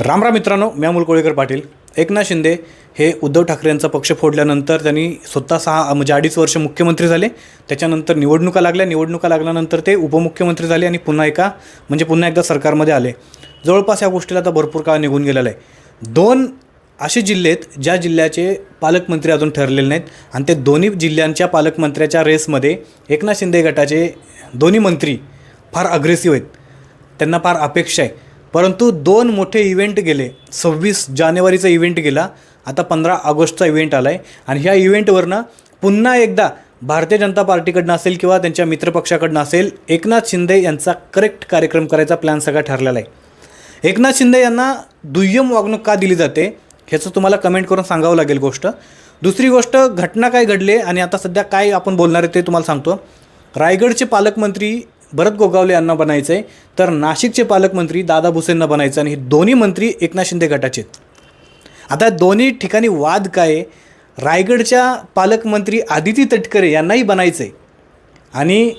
रामराम मित्रांनो मी अमोल कोळेकर पाटील. एकनाथ शिंदे हे उद्धव ठाकरे यांचा पक्ष फोडल्यानंतर त्यांनी स्वतः सहा म्हणजे अडीच वर्ष मुख्यमंत्री झाले. त्याच्यानंतर निवडणुका लागल्या. निवडणुका लागल्यानंतर ते उपमुख्यमंत्री झाले आणि पुन्हा एका म्हणजे पुन्हा एकदा सरकारमध्ये आले. जवळपास या गोष्टीला आता भरपूर काळ निघून गेलेला आहे. दोन असे जिल्हे आहेत ज्या जिल्ह्याचे पालकमंत्री अजून ठरलेले नाहीत आणि ते दोन्ही जिल्ह्यांच्या पालकमंत्र्याच्या रेसमध्ये एकनाथ शिंदे गटाचे दोन्ही मंत्री फार अग्रेसिव्ह आहेत. त्यांना फार अपेक्षा आहे. परंतु दोन मोठे इव्हेंट गेले. सव्वीस जानेवारीचा इव्हेंट गेला. आता पंधरा ऑगस्टचा इव्हेंट आला आहे आणि ह्या इव्हेंटवरनं पुन्हा एकदा भारतीय जनता पार्टीकडनं असेल किंवा त्यांच्या मित्रपक्षाकडनं असेल एकनाथ शिंदे यांचा करेक्ट कार्यक्रम करायचा प्लॅन सगळा ठरलेला आहे. एकनाथ शिंदे यांना दुय्यम वागणूक का दिली जाते ह्याचं तुम्हाला कमेंट करून सांगावं लागेल गोष्ट. दुसरी गोष्ट घटना काय घडली आणि आता सध्या काय आपण बोलणार आहे ते तुम्हाला सांगतो. रायगडचे पालकमंत्री भरत गोगावले यांना बनायचं आहे तर नाशिकचे पालकमंत्री दादा भुसेंना बनायचं आणि हे दोन्ही मंत्री एकनाथ शिंदे गटाचे आहेत. आता दोन्ही ठिकाणी वाद काय? रायगडच्या पालकमंत्री आदिती तटकरे यांनाही बनायचं आहे आणि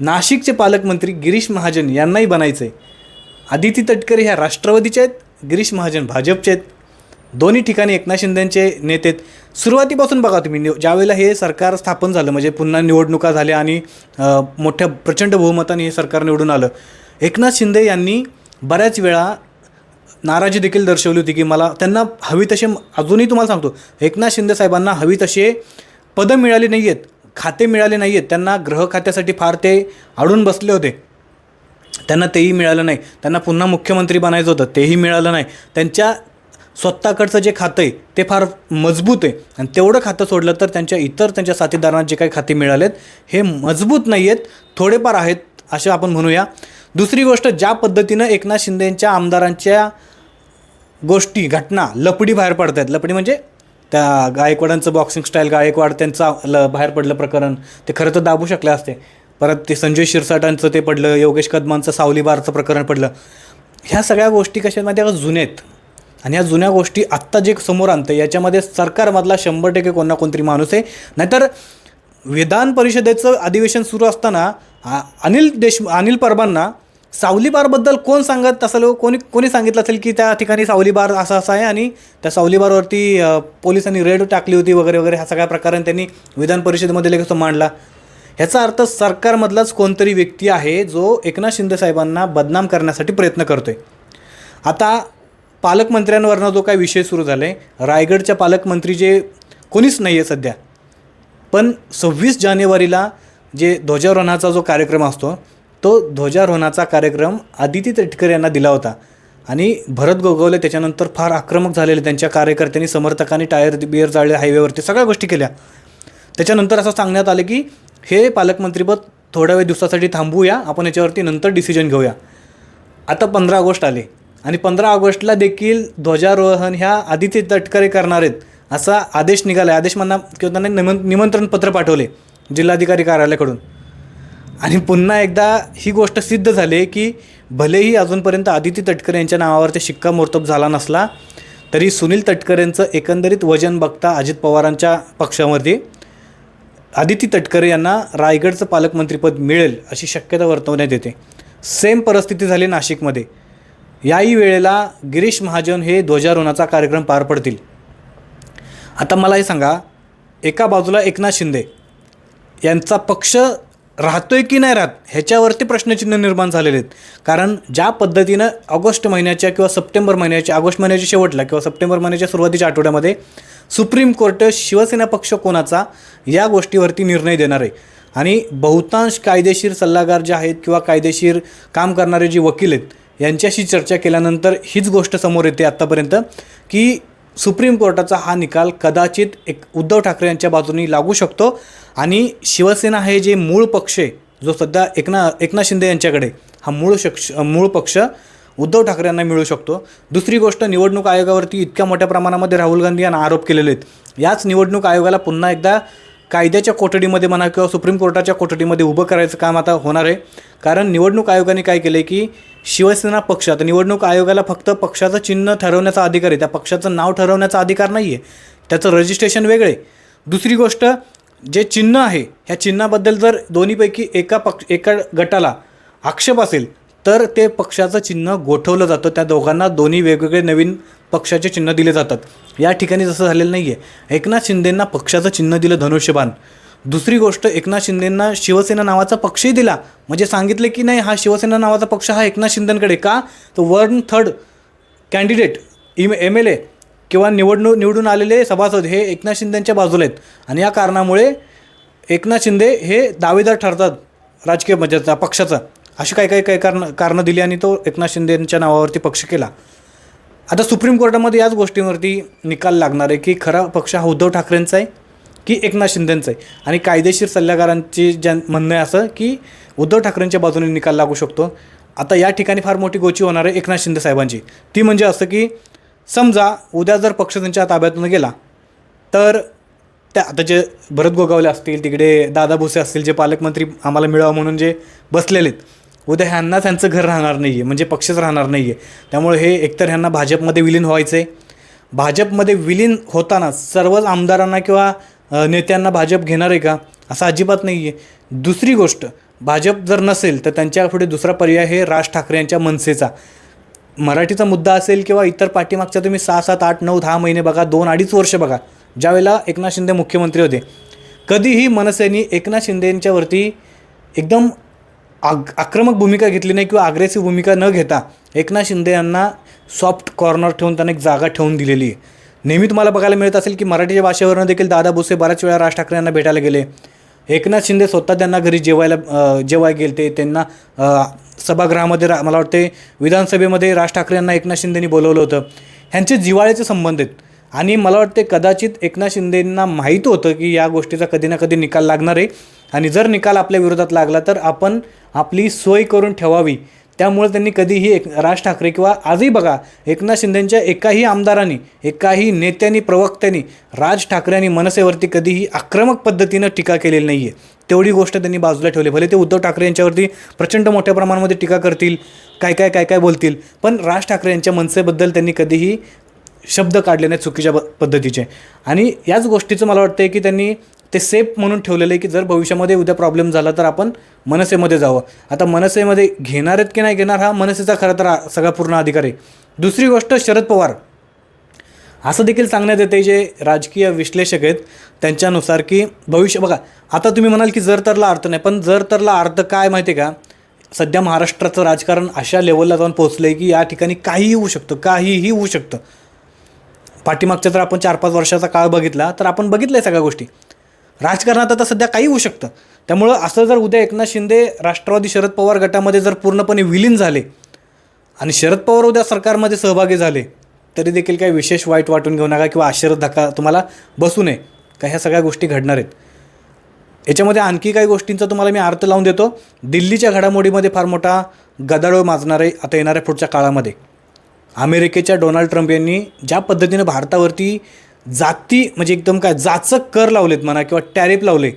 नाशिकचे पालकमंत्री गिरीश महाजन यांनाही बनायचं आहे आदिती तटकरे ह्या राष्ट्रवादीचे आहेत गिरीश महाजन भाजपचे आहेत. दोन्ही ठिकाणी एकनाथ शिंदेचे नेते सुरुवातीपासून बघा तुम्ही ज्यावेळेला हे सरकार स्थापन झालं म्हणजे पुन्हा निवडणुका झाल्या आणि मोठ्या प्रचंड बहुमताने हे सरकार निवडून आलं एकनाथ शिंदे यांनी बऱ्याच वेळा नाराजी देखील दर्शवली होती की मला त्यांना हवी तसे अजूनही तुम्हाला सांगतो एकनाथ शिंदे साहेबांना हवी तसे पदं मिळाली नाही आहेत खाते मिळाले नाही आहेत त्यांना ग्रह खात्यासाठी फार ते अडून बसले होते. त्यांना तेही मिळालं नाही त्यांना पुन्हा मुख्यमंत्री बनायचं होतं तेही मिळालं नाही. त्यांच्या स्वतःकडचं जे खातं आहे ते फार मजबूत आहे. आणि तेवढं खातं सोडलं तर त्यांच्या इतर त्यांच्या साथीदारांना जे काही खाते मिळालेत हे मजबूत नाही आहेत थोडेफार आहेत असे आपण म्हणूया. दुसरी गोष्ट ज्या पद्धतीनं एकनाथ शिंदेंच्या आमदारांच्या गोष्टी घटना लपडी बाहेर पडत आहेत. लपडी म्हणजे त्या गायकवाडांचं बॉक्सिंग स्टाईल गायकवाड त्यांचा ल बाहेर पडलं प्रकरण ते खरं तर दाबू शकले असते. परत ते संजय शिरसाटांचं ते पडलं योगेश कदमांचं सावली बारचं प्रकरण पडलं. ह्या सगळ्या गोष्टी कशा आहेत माहिती आहे का? जुन्या आहेत. आणि या जुन्या गोष्टी आत्ता जे समोर आणतं याच्यामध्ये सरकारमधला शंभर टक्के कोण ना कोणतरी माणूस आहे. नाहीतर विधान परिषदेचं अधिवेशन सुरू असताना आ- अनिल देश अनिल परबांना सावली बारबद्दल कोण सांगत असेल कोणी कोणी सांगितलं असेल की त्या ठिकाणी सावली बार असा असा आहे आणि त्या सावली बारवरती पोलिसांनी रेड टाकली होती वगैरे वगैरे ह्या सगळ्या प्रकाराने त्यांनी विधान परिषदेमध्ये लगेच तो मांडला. ह्याचा अर्थ सरकारमधलाच कोणतरी व्यक्ती आहे जो एकनाथ शिंदे साहेबांना बदनाम करण्यासाठी प्रयत्न करतोय. आता पालकमंत्र्यांवरनं जो काय विषय सुरू झाला आहे रायगडच्या पालकमंत्री जे कोणीच नाही आहे सध्या पण सव्वीस जानेवारीला जे ध्वजारोहणाचा जो कार्यक्रम असतो तो ध्वजारोहणाचा कार्यक्रम आदिती तटकर यांना दिला होता. आणि भरत गोगवले त्याच्यानंतर फार आक्रमक झालेले त्यांच्या कार्यकर्त्यांनी समर्थकांनी टायर बिअर जाळले हायवेवरती सगळ्या गोष्टी केल्या. त्याच्यानंतर असं सांगण्यात आलं की हे पालकमंत्रीपद थोड्या वेळ दिवसासाठी थांबवूया आपण याच्यावरती नंतर डिसिजन घेऊया. आता पंधरा ऑगस्ट आले. आणि पंधरा ऑगस्टला देखील ध्वजारोहण ह्या आदित्य तटकरे करणार आहेत असा आदेश निघाला आहे. आदेश म्हणा किंवा त्यांना निमं निमंत्रण पत्र पाठवले जिल्हाधिकारी कार्यालयाकडून. आणि पुन्हा एकदा ही गोष्ट सिद्ध झाली आहे की भलेही अजूनपर्यंत आदिती तटकरे यांच्या नावावरती शिक्कामोर्तब झाला नसला तरी सुनील तटकरेंचं एकंदरीत वजन बघता अजित पवारांच्या पक्षामध्ये आदिती तटकरे यांना रायगडचं पालकमंत्रीपद मिळेल अशी शक्यता वर्तवण्यात येते. सेम परिस्थिती झाली नाशिकमध्ये. याही वेळेला गिरीश महाजन हे ध्वजारोहणाचा कार्यक्रम पार पडतील. आता मला हे सांगा एका बाजूला एकनाथ शिंदे यांचा पक्ष राहतोय की नाही राहत ह्याच्यावरती प्रश्नचिन्ह निर्माण झालेले आहेत. कारण ज्या पद्धतीनं ऑगस्ट महिन्याच्या किंवा सप्टेंबर महिन्याच्या ऑगस्ट महिन्याच्या शेवटला किंवा सप्टेंबर महिन्याच्या सुरुवातीच्या आठवड्यामध्ये सुप्रीम कोर्ट शिवसेना पक्ष कोणाचा या गोष्टीवरती निर्णय देणार आहे. आणि बहुतांश कायदेशीर सल्लागार जे आहेत किंवा कायदेशीर काम करणारे जे वकील आहेत यांच्याशी चर्चा केल्यानंतर हीच गोष्ट समोर येते आत्तापर्यंत की सुप्रीम कोर्टाचा हा निकाल कदाचित एक उद्धव ठाकरे यांच्या बाजूनी लागू शकतो. आणि शिवसेना हे जे मूळ पक्ष आहे जो सध्या एकना एकनाथ शिंदे यांच्याकडे हा मूळ शक्ष मूळ पक्ष उद्धव ठाकरे यांना मिळू शकतो. दुसरी गोष्ट निवडणूक आयोगावरती इतक्या मोठ्या प्रमाणामध्ये राहुल गांधी यांना आरोप केलेले आहेत. याच निवडणूक आयोगाला पुन्हा एकदा कायद्याच्या कोठडीमध्ये म्हणा किंवा सुप्रीम कोर्टाच्या कोठडीमध्ये उभं करायचं काम आता होणार आहे. कारण निवडणूक आयोगाने काय केलं आहे की शिवसेना पक्ष आता निवडणूक आयोगाला फक्त पक्षाचं चिन्ह ठरवण्याचा अधिकार आहे. त्या पक्षाचं नाव ठरवण्याचा अधिकार नाही आहे त्याचं रजिस्ट्रेशन वेगळे दुसरी गोष्ट जे चिन्ह आहे ह्या चिन्हाबद्दल जर दोन्हीपैकी एका पक्ष एका गटाला आक्षेप असेल तर ते पक्षाचं चिन्ह गोठवलं जातं. त्या दोघांना दोन्ही वेगवेगळे नवीन पक्षाचे चिन्ह दिले जातात. या ठिकाणी जसं झालेलं नाही आहे एकनाथ शिंदेंना पक्षाचं चिन्ह दिलं धनुष्यबाण. दुसरी गोष्ट एकनाथ शिंदेंना शिवसेना नावाचा पक्षही दिला. म्हणजे सांगितले की नाही हा शिवसेना नावाचा पक्ष हा एकनाथ शिंदेंकडे का? तर वन थर्ड कॅन्डिडेट इम एम एल ए किंवा निवडणूक निवडून आलेले सभासद हे एकनाथ शिंदेंच्या बाजूला आहेत. आणि या कारणामुळे एकनाथ शिंदे हे दावेदार ठरतात राजकीय म्हणजे पक्षाचं पक्षाचा. अशी काही काही काही कारणं कारणं दिली आणि तो एकनाथ शिंदेंच्या नावावरती पक्ष केला. आता सुप्रीम कोर्टामध्ये याच गोष्टींवरती निकाल लागणार आहे की खरा पक्ष हा उद्धव ठाकरेंचा आहे की एकनाथ शिंदेंचा आहे? आणि कायदेशीर सल्लागारांची ज्या म्हणणं आहे असं की उद्धव ठाकरेंच्या बाजूने निकाल लागू शकतो. आता या ठिकाणी फार मोठी गोची होणार आहे एकनाथ शिंदे साहेबांची. ती म्हणजे असं की समजा उद्या जर पक्ष त्यांच्या ताब्यातून गेला तर त्या आता जे भरत गोगावले असतील तिकडे दादा भुसे असतील जे पालकमंत्री आम्हाला मिळावं म्हणून जे बसलेले आहेत उद्या ह्यांना त्यांचं घर राहणार नाही आहे म्हणजे पक्षच राहणार नाही आहे त्यामुळे हे एकतर ह्यांना भाजपमध्ये विलीन व्हायचं आहे भाजपमध्ये विलीन होताना सर्वच आमदारांना किंवा नेत्यांना भाजप घेणार आहे का? असं अजिबात नाही आहे दुसरी गोष्ट भाजप जर नसेल तर त्यांच्यापुढे दुसरा पर्याय हे राज ठाकरे यांच्या मनसेचा. मराठीचा मुद्दा असेल किंवा इतर पाठीमागच्या तुम्ही सहा सात आठ नऊ दहा महिने बघा दोन अडीच वर्ष बघा. ज्यावेळेला एकनाथ शिंदे मुख्यमंत्री होते कधीही मनसेनी एकनाथ शिंदेंच्यावरती एकदम आग आक्रमक भूमिका घेतली नाही किंवा अग्रेसिव्ह भूमिका न घेता एकनाथ शिंदे यांना सॉफ्ट कॉर्नर ठेवून त्यांना एक जागा ठेवून दिलेली आहे. नेहमी तुम्हाला बघायला मिळत असेल की मराठीच्या भाषेवरनं देखील दादा भुसे बऱ्याच वेळा राज ठाकरे यांना भेटायला गेले. एकनाथ शिंदे स्वतः त्यांना घरी जेवायला जेवाय गेले ते त्यांना सभागृहामध्ये रा मला वाटते विधानसभेमध्ये राज ठाकरे यांना एकनाथ शिंदेनी बोलवलं होतं. ह्यांचे जिवाळ्याचे संबंध आहेत. आणि मला वाटते कदाचित एकनाथ शिंदेंना माहीत होतं की या गोष्टीचा कधी ना कधी निकाल लागणार आहे. आणि जर निकाल आपल्या विरोधात लागला तर आपण आपली सोय करून ठेवावी. त्यामुळे त्यांनी कधीही एक राज ठाकरे किंवा आजही बघा एकनाथ शिंदेंच्या एकाही आमदारांनी एकाही नेत्यांनी प्रवक्त्यांनी राज ठाकरे आणि मनसेवरती कधीही आक्रमक पद्धतीनं टीका केलेली नाही आहे तेवढी गोष्ट त्यांनी बाजूला ठेवली. भले ते उद्धव ठाकरे यांच्यावरती प्रचंड मोठ्या प्रमाणामध्ये टीका करतील काय काय काय काय बोलतील पण राज ठाकरे यांच्या मनसेबद्दल त्यांनी कधीही शब्द काढले नाहीत चुकीच्या प- पद्धतीचे. आणि याच गोष्टीचं मला वाटतं की त्यांनी ते सेफ म्हणून ठेवलेलं आहे की जर भविष्यामध्ये उद्या प्रॉब्लेम झाला तर आपण मनसेमध्ये जावं. आता मनसेमध्ये घेणार आहेत की नाही घेणार हा मनसेचा खरं तर सगळा पूर्ण अधिकार आहे. दुसरी गोष्ट शरद पवार. असं देखील सांगण्यात येते जे राजकीय विश्लेषक आहेत त्यांच्यानुसार की भविष्य बघा आता तुम्ही म्हणाल की जर तरला अर्थ नाही पण जर तरला अर्थ काय माहिती आहे का? सध्या महाराष्ट्राचं राजकारण अशा लेवलला जाऊन पोहोचलं आहे की या ठिकाणी काहीही होऊ शकतं काहीही होऊ शकतं. पाठीमागच्या जर आपण चार पाच वर्षाचा काळ बघितला तर आपण बघितलं आहे सगळ्या गोष्टी. राजकारणात आता सध्या काही होऊ शकतं. त्यामुळं असं जर उद्या एकनाथ शिंदे राष्ट्रवादी शरद पवार गटामध्ये जर पूर्णपणे विलीन झाले आणि शरद पवार उद्या सरकारमध्ये सहभागी झाले तरी देखील काही विशेष वाईट वाटून घेऊ नका किंवा आश्चर्य धक्का तुम्हाला बसू नये. का ह्या सगळ्या गोष्टी घडणार आहेत? याच्यामध्ये आणखी काही गोष्टींचा तुम्हाला मी अर्थ लावून देतो. दिल्लीच्या घडामोडीमध्ये फार मोठा गदारोळ माजणार आहे आता येणाऱ्या पुढच्या काळामध्ये. अमेरिकेच्या डोनाल्ड ट्रम्प यांनी ज्या पद्धतीनं भारतावरती जाती म्हणजे एकदम काय जाचक कर लावलेत म्हणा किंवा टॅरिफ लावले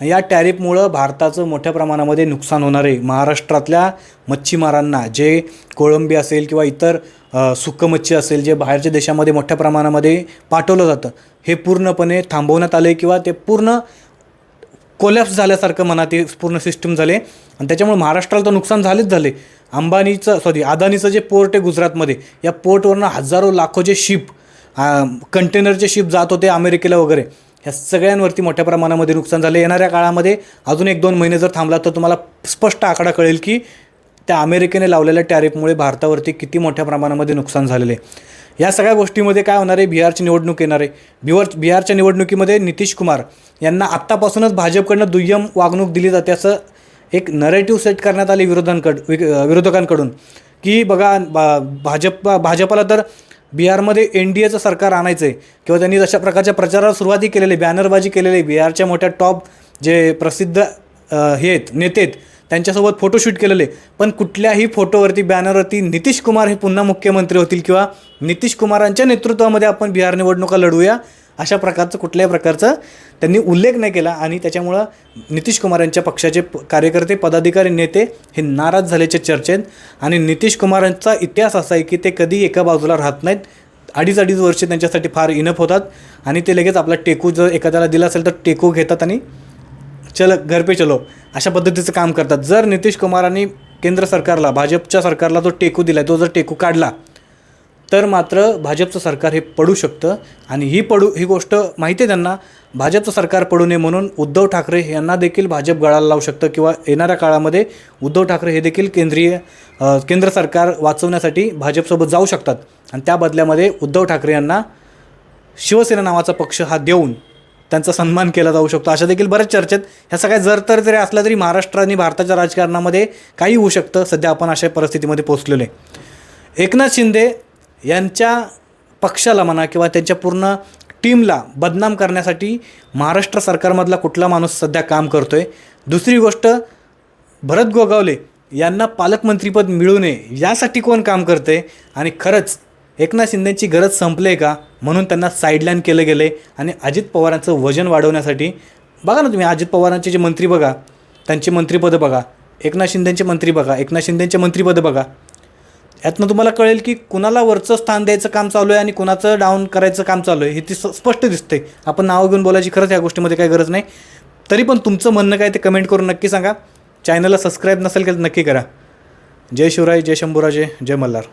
या टॅरिफमुळं भारताचं मोठ्या प्रमाणामध्ये नुकसान होणार आहे. महाराष्ट्रातल्या मच्छीमारांना जे कोळंबी असेल किंवा इतर अ, सुक्क मच्छी असेल जे बाहेरच्या देशामध्ये मोठ्या प्रमाणामध्ये पाठवलं जातं हे पूर्णपणे थांबवण्यात आले किंवा ते पूर्ण कोलॅप्स झाल्यासारखं म्हणा ते पूर्ण सिस्टम झाले. आणि त्याच्यामुळे महाराष्ट्राला तर नुकसान झालेच झाले. अंबानीचं सॉरी अदानीचं जे पोर्ट आहे गुजरातमध्ये या पोर्टवरनं हजारो लाखोचे शिप कंटेनरचे शिप जात होते अमेरिकेला वगैरे. ह्या सगळ्यांवरती मोठ्या प्रमाणामध्ये नुकसान झालं. येणाऱ्या काळामध्ये अजून एक दोन महिने जर थांबला तर तुम्हाला स्पष्ट आकडा कळेल की त्या अमेरिकेने लावलेल्या टॅरिफमुळे भारतावरती किती मोठ्या प्रमाणामध्ये नुकसान झालेले आहे. या सगळ्या गोष्टीमध्ये काय होणार आहे? बिहारची निवडणूक येणार आहे. बिहार बिहारच्या निवडणुकीमध्ये नितीश कुमार यांना आत्तापासूनच भाजपकडनं दुय्यम वागणूक दिली जाते असं एक नरेटिव्ह सेट करण्यात आली विरोधांकड विरोधकांकडून. की बघा बा भाजप भाजपला तर बिहारमध्ये एन डी एचं सरकार आणायचं आहे किंवा त्यांनी तशा प्रकारच्या प्रचाराला सुरुवातही केलेली आहे बॅनरबाजी केलेली आहे बिहारच्या मोठ्या टॉप जे प्रसिद्ध हे आहेत नेते आहेत त्यांच्यासोबत फोटोशूट केलेले. पण कुठल्याही फोटोवरती बॅनरवरती नितीश कुमार हे पुन्हा मुख्यमंत्री होतील किंवा नितीश कुमारांच्या नेतृत्वामध्ये आपण बिहार निवडणुका लढूया अशा प्रकारचं कुठल्याही प्रकारचं त्यांनी उल्लेख नाही केला आणि त्याच्यामुळं नितीश कुमार यांच्या पक्षाचे कार्यकर्ते पदाधिकारी नेते हे नाराज झाल्याचे चर्चेत आणि नितीश कुमारांचा इतिहास असा आहे की ते कधी एका बाजूला राहत नाहीत. अडीच अडीच वर्षे त्यांच्यासाठी फार इनफ होतात आणि ते लगेच आपला टेकू जर एखाद्याला दिला असेल तर टेकू घेतात आणि चल घर पे चलो अशा पद्धतीचं काम करतात. जर नितीश कुमारांनी केंद्र सरकारला भाजपच्या सरकारला जो टेकू दिला तो जर टेकू काढला तर मात्र भाजपचं सरकार हे पडू शकतं आणि ही पडू ही गोष्ट माहिती आहे त्यांना. भाजपचं सरकार पडू नये म्हणून उद्धव ठाकरे यांना देखील भाजप गळाला लावू शकतं किंवा येणाऱ्या काळामध्ये उद्धव ठाकरे हे देखील केंद्रीय केंद्र सरकार वाचवण्यासाठी भाजपसोबत जाऊ शकतात. आणि त्या बदल्यामध्ये उद्धव ठाकरे यांना शिवसेना नावाचा पक्ष हा देऊन त्यांचा सन्मान केला जाऊ शकतो. अशा देखील बऱ्याच चर्चेत ह्या सगळ्या जर तर जरी असल्या तरी महाराष्ट्र आणि भारताच्या राजकारणामध्ये काही होऊ शकतं. सध्या आपण अशा परिस्थितीमध्ये पोचलेलो आहे. एकनाथ शिंदे यांच्या पक्षाला म्हणा किंवा त्यांच्या पूर्ण टीमला बदनाम करण्यासाठी महाराष्ट्र सरकारमधला कुठला माणूस सध्या काम करतो आहे दुसरी गोष्ट भरत गोगावले यांना पालकमंत्रीपद मिळू नये यासाठी कोण काम करते आणि खरंच एकनाथ शिंदेची गरज संपली आहे का? म्हणून त्यांना साईडलाईन केलं गेलं आहे आणि अजित पवारांचं वजन वाढवण्यासाठी बघा ना तुम्ही अजित पवारांचे जे मंत्री बघा त्यांची मंत्रिपदं बघा एकनाथ शिंदेंचे मंत्री बघा एकनाथ शिंदेंचे मंत्रिपदं बघा. यातनं तुम्हाला कळेल की कुणाला वरचं स्थान द्यायचं काम चालू आहे आणि कुणाचं डाऊन करायचं काम चालू आहे हे ती स्पष्ट दिसते आपण नावं घेऊन बोलायची खरंच या गोष्टीमध्ये काही गरज नाही. तरी पण तुमचं म्हणणं काय ते कमेंट करून नक्की सांगा. चॅनलला सबस्क्राईब नसेल की तर नक्की करा. जय शिवराय जय शंभूराजे जय मल्हार.